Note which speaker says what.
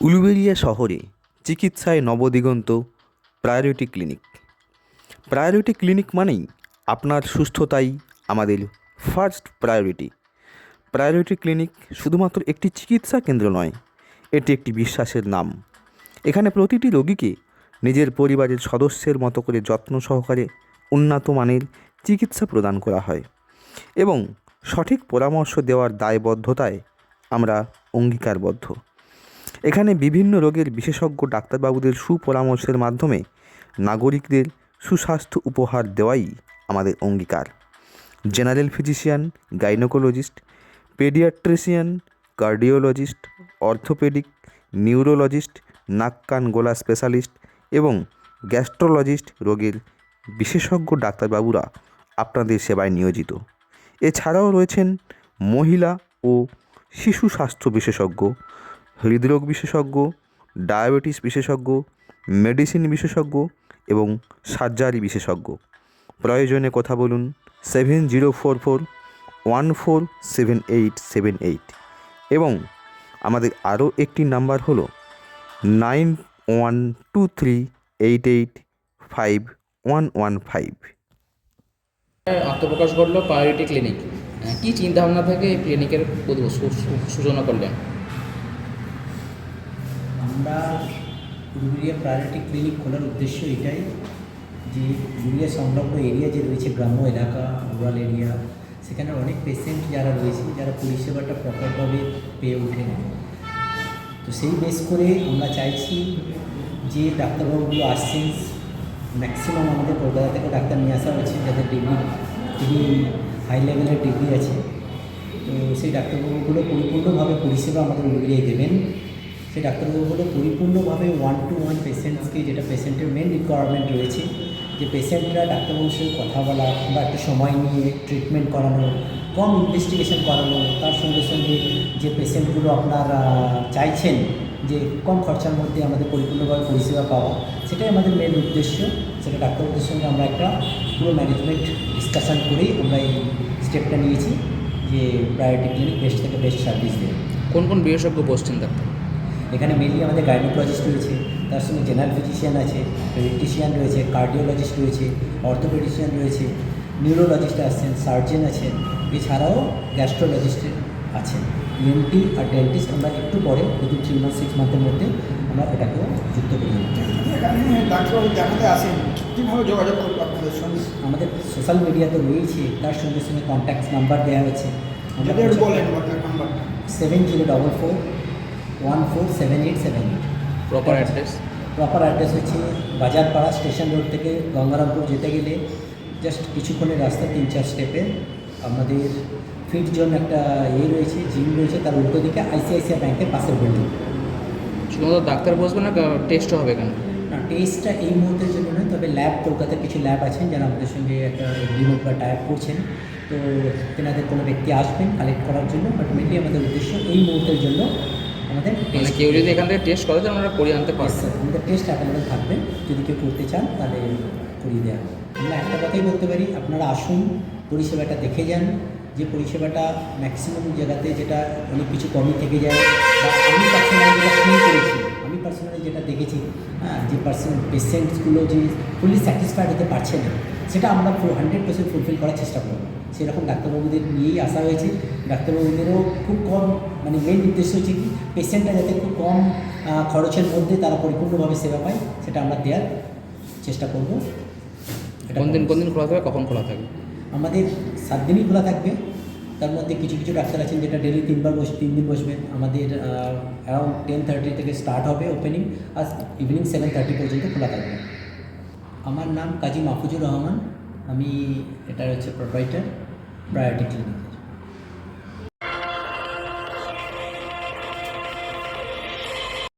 Speaker 1: উলুবেড়িয়া শহরে চিকিৎসায় নবদিগন্ত প্রায়োরিটি ক্লিনিক। প্রায়োরিটি ক্লিনিক মানেই আপনার সুস্থতাই আমাদের ফার্স্ট প্রায়োরিটি। প্রায়োরিটি ক্লিনিক শুধুমাত্র একটি চিকিৎসা কেন্দ্র নয়, এটি একটি বিশ্বাসের নাম। এখানে প্রতিটি রোগীকে নিজের পরিবারের সদস্যের মতো করে যত্ন সহকারে উন্নত মানের চিকিৎসা প্রদান করা হয় এবং সঠিক পরামর্শ দেওয়ার দায়বদ্ধতায় আমরা অঙ্গীকারবদ্ধ। এখানে বিভিন্ন রোগের বিশেষজ্ঞ ডাক্তারবাবুদের সুপরামর্শের মাধ্যমে নাগরিকদের সুস্বাস্থ্য উপহার দেওয়াই আমাদের অঙ্গীকার। General physician, gynaecologist, paediatrician, cardiologist, orthopaedic, neurologist নাক কান গলা স্পেশালিস্ট এবং গ্যাস্ট্রোলজিস্ট রোগের বিশেষজ্ঞ ডাক্তারবাবুরা আপনাদের সেবায় নিয়োজিত। এছাড়াও রয়েছেন মহিলা ও শিশু স্বাস্থ্য বিশেষজ্ঞ হৃদরোগ বিশেষজ্ঞ, ডায়াবেটিস বিশেষজ্ঞ, মেডিসিন বিশেষজ্ঞ এবং সার্জারি বিশেষজ্ঞ। প্রয়োজনে কথা বলুন seven zero four four one four seven eight seven eight এবং আমাদের আরও একটি নাম্বার হলো nine one two three eight eight five one one five.
Speaker 2: আত্মপ্রকাশ ঘটলো প্রায়োরিটি ক্লিনিক কী চিন্তাভাবনা থেকে এই ক্লিনিকের সূচনা করলেন।
Speaker 3: আমরা পুরুলিয়া প্রায়োরিটি ক্লিনিক খোলার উদ্দেশ্য এটাই যে পুরুলিয়া সংলগ্ন এরিয়া যে রয়েছে, গ্রাম্য এলাকা রুরাল এরিয়া সেখানে অনেক পেশেন্ট যারা রয়েছে, যারা পরিষেবাটা প্রপারভাবে পেয়ে ওঠেন তো সেই বেস করে আমরা চাইছি যে ডাক্তারবাবুগুলো আসছেন ম্যাক্সিমাম আমাদের কলকাতা থেকে ডাক্তার নিয়ে আসা হয়েছে, যাদের ডিগ্রি খুবই হাই লেভেলের ডিগ্রি আছে। তো সেই ডাক্তারবাবুগুলো পরিপূর্ণভাবে পরিষেবা আমাদের উড়িয়ে দেবেন। সেই ডাক্তারবাবুগুলো পরিপূর্ণভাবে ওয়ান টু ওয়ান পেশেন্টসকে যেটা পেশেন্টের মেন রিকোয়ারমেন্ট রয়েছে, যে পেশেন্টরা ডাক্তারবাবুর সঙ্গে কথা বলা বা একটু সময় নিয়ে ট্রিটমেন্ট করানো, কম ইনভেস্টিগেশন করানো, তার সঙ্গে সঙ্গে যে পেশেন্টগুলো আপনার চাইছেন যে কম খরচার মধ্যে আমাদের পরিপূর্ণভাবে পরিষেবা পাওয়া, সেটাই আমাদের মেন উদ্দেশ্য। সেটা ডাক্তারবাবুদের সঙ্গে আমরা একটা পুরো ম্যানেজমেন্ট ডিসকাশন করেই আমরা এই স্টেপটা নিয়েছি, যে প্রায়োরিটি ক্লিনিক বেস্ট থেকে বেস্ট সার্ভিস দেবে।
Speaker 2: কোন কোন বিশেষজ্ঞ বসছেন ডাক্তার
Speaker 3: এখানে মেনলি আমাদের গাইনোকোলজিস্ট রয়েছে তার সঙ্গে জেনারেল ফিজিশিয়ান আছে পেডিট্রিশিয়ান রয়েছে কার্ডিওলজিস্ট রয়েছে অর্থোপেডিশিয়ান রয়েছে নিউরোলজিস্ট আছেন সার্জেন আছেন এছাড়াও গ্যাস্ট্রোলজিস্ট আছেন। ইএনটি আর ডেন্টিস্ট আমরা একটু পরে উইদিন থ্রি মান্থ সিক্স মান্থের মধ্যে আমরা এটাকেও যুক্ত করে নেব।
Speaker 4: ডাক্তারবাবু দেখাতে আসেন কীভাবে যোগাযোগ করব আপনাদের সঙ্গে?
Speaker 3: আমাদের সোশ্যাল মিডিয়া তো রয়েছে তার সঙ্গে সঙ্গে কন্ট্যাক্ট নাম্বার দেওয়া হয়েছে। Seven zero double four one four seven eight seven eight
Speaker 2: proper address
Speaker 3: proper address হচ্ছে বাজারপাড়া স্টেশন রোড থেকে গঙ্গারামপুর যেতে গেলে জাস্ট কিছুক্ষণের রাস্তা তিন চার স্টেপে আমাদের ফিট জোন একটা ইয়ে রয়েছে জিম রয়েছে তার উল্টো দিকে আইসিআইসিআই ব্যাংকের পাশের বিল্ডিং
Speaker 2: শুধুমাত্র ডাক্তার বসবে না টেস্টও হবে কেন?
Speaker 3: না টেস্টটা এই মুহূর্তের জন্য নয় তবে ল্যাব কলকাতার কিছু ল্যাব আছেন যারা আমাদের সঙ্গে একটা এগ্রিমেন্ট বা টাইপ করছেন। তো তেনাদের কোনো ব্যক্তি আসবেন কালেক্ট করার জন্য বাট মেনলি আমাদের উদ্দেশ্য এই মুহূর্তের জন্য আমাদের
Speaker 2: মানে কেউ যদি এখান থেকে টেস্ট করে তাহলে আমরা করিয়ে আনতে পারব।
Speaker 3: আমাদের টেস্ট অ্যাভেলেবেল থাকবে। যদি কেউ করতে চান তাহলে করিয়ে দেওয়া আমরা একটা কথাই বলতে পারি আপনারা আসুন পরিষেবাটা দেখে যান যে পরিষেবাটা ম্যাক্সিমাম জায়গাতে যেটা অনেক কিছু কমই থেকে যায় বা আমি পার্সোনালি যেটা ফিল করেছি আমি পার্সোনালি যেটা দেখেছি হ্যাঁ যে পার্সন পেশেন্টসগুলো যে ফুললি স্যাটিসফাইড হতে পারছে না সেটা আমরা হান্ড্রেড পার্সেন্ট ফুলফিল করার চেষ্টা করব। সেরকম ডাক্তারবাবুদের নিয়েই আসা হয়েছে ডাক্তারবাবুদেরও খুব কম মানে মেন উদ্দেশ্য হচ্ছে কি পেশেন্টরা যাতে খুব কম খরচের মধ্যে তারা পরিপূর্ণভাবে সেবা পায় সেটা আমরা দেওয়ার চেষ্টা করব। এটা
Speaker 2: কোন দিন। কোন দিন খোলা থাকবে কখন খোলা থাকবে?
Speaker 3: আমাদের সাত দিনই খোলা থাকবে। তার মধ্যে কিছু কিছু ডাক্তার আছেন যেটা ডেলি তিনবার বস তিন দিন বসবেন আমাদের অ্যারাউন্ড টেন থার্টি থেকে স্টার্ট হবে ওপেনিং আর ইভিনিং সেভেন থার্টি পর্যন্ত খোলা থাকবে। আমার নাম কাজী মাহফুজুর রহমান। আমি এটা হচ্ছে প্রোপাইটার প্রায়োরিটি ক্লিনিক